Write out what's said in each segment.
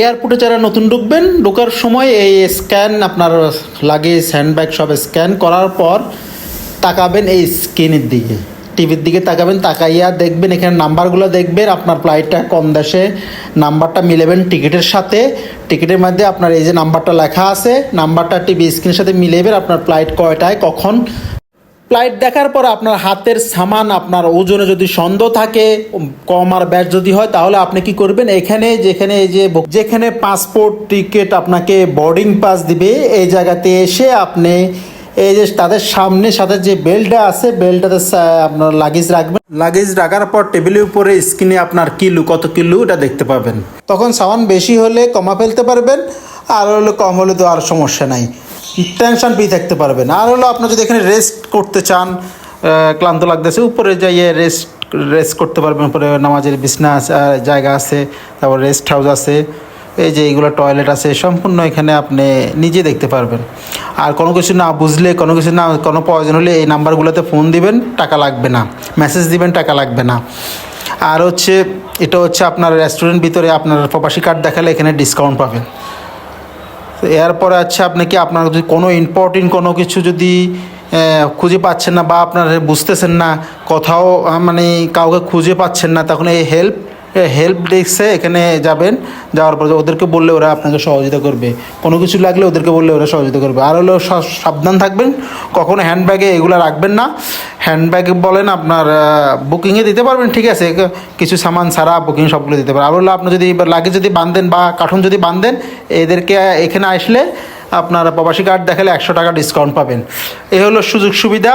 এয়ারপোর্টে যারা নতুন ঢুকবেন, ঢোকার সময় এই স্ক্যান আপনার লাগেজ হ্যান্ডব্যাগ সব স্ক্যান করার পর তাকাবেন এই স্ক্রিনের দিকে। টিভির দিকে তাকাবেন, তাকাইয়া দেখবেন, এখানে নাম্বারগুলো দেখবেন, আপনার ফ্লাইটটা কম দেশে নাম্বারটা মিলেবেন টিকিটের সাথে। টিকিটের মধ্যে আপনার এই যে নাম্বারটা লেখা আছে, নাম্বারটা টিভি স্ক্রিনের সাথে মিলাবেন আপনার ফ্লাইট কয়টায়, কখন। ফ্লাইট দেখার পর আপনার হাতের সামান, আপনার ওজনে যদি সন্দেহ থাকে, কম আর ব্যাট যদি হয়, তাহলে আপনি কি করবেন? এখানে, যেখানে যে যেখানে পাসপোর্ট টিকিট আপনাকে বোর্ডিং পাস দিবে, এই জায়গাতে এসে আপনি এই যে তাদের সামনে, সাথে যে বেল্টটা আছে বেল্টটাতে আপনার লাগেজ রাখবেন। লাগেজ রাখার পর টেবিলের উপরে স্ক্রিনে আপনার কিলো, কত কিলো, এটা দেখতে পাবেন। তখন সামান বেশি হলে কমা ফেলতে পারবেন, আর হলে কম হলে তো আর সমস্যা নাই। টেনশন ফ্রি থাকতে পারবেন। আর হলো আপনি যদি এখানে রেস্ট করতে চান ক্লান্ত লাগতেছে উপরে যাইয়ে রেস্ট রেস্ট করতে পারবেন উপরে নামাজের বিছনা আছে, জায়গা আছে তারপর রেস্ট হাউস আছে এই যে এইগুলো টয়লেট আছে সম্পূর্ণ এখানে আপনি নিজে দেখতে পারবেন। আর কোনো কিছু না বুঝলে কোনো কিছু না কোনো প্রয়োজন হলে এই নাম্বারগুলোতে ফোন দিবেন টাকা লাগবে না। মেসেজ দিবেন টাকা লাগবে না। আর হচ্ছে এটা হচ্ছে আপনার রেস্টুরেন্ট ভিতরে আপনার প্রবাসী কার্ড দেখালে এখানে ডিসকাউন্ট পাবেন। এরপরে আছে আপনি কি আপনার যদি কোনো ইম্পর্টেন্ট কোনো কিছু যদি খুঁজে পাচ্ছেন না বা আপনার বুঝতেছেন না, কোথাও মানে কাউকে খুঁজে পাচ্ছেন না, তখন এই হেল্প হেল্প ডেস্কে এখানে যাবেন, যাওয়ার পরে ওদেরকে বললে ওরা আপনাকে সহযোগিতা করবে। কোনো কিছু লাগলে ওদেরকে বললে ওরা সহযোগিতা করবে। আর হলো সা- সাবধান থাকবেন, কখনো হ্যান্ডব্যাগে এগুলো রাখবেন না। হ্যান্ডব্যাগে বলেন, আপনার বুকিংয়ে দিতে পারবেন, ঠিক আছে। কিছু সামান ছাড়া বুকিং সবগুলো দিতে পারেন আর হলো আপনি যদি লাগে যদি বাঁধেন বা কার্টুন যদি বাঁধেন, এদেরকে এখানে আসলে আপনার প্রবাসী কার্ড দেখালে একশো টাকা ডিসকাউন্ট পাবেন। এই হলো সুযোগ সুবিধা।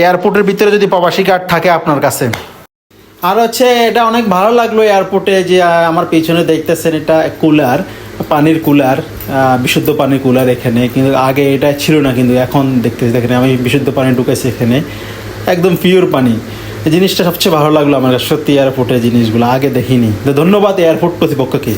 এয়ারপোর্টের ভিতরে যদি প্রবাসী কার্ড থাকে আপনার কাছে। আর হচ্ছে, এটা অনেক ভালো লাগল এয়ারপোর্টে যে আমার পিছনে দেখতেছেন এটা কুলার পানির কুলার বিশুদ্ধ পানির কুলার এখানে। কিন্তু আগে এটা ছিল না, কিন্তু এখন দেখতেছি, দেখেন আমি বিশুদ্ধ পানি ঢুকেছি এখানে। একদম পিওর পানি। এই জিনিসটা সবচেয়ে ভালো লাগল আমার সত্যি এয়ারপোর্টের জিনিসগুলো আগে দেখিনি। তো ধন্যবাদ এয়ারপোর্ট কর্তৃপক্ষকে।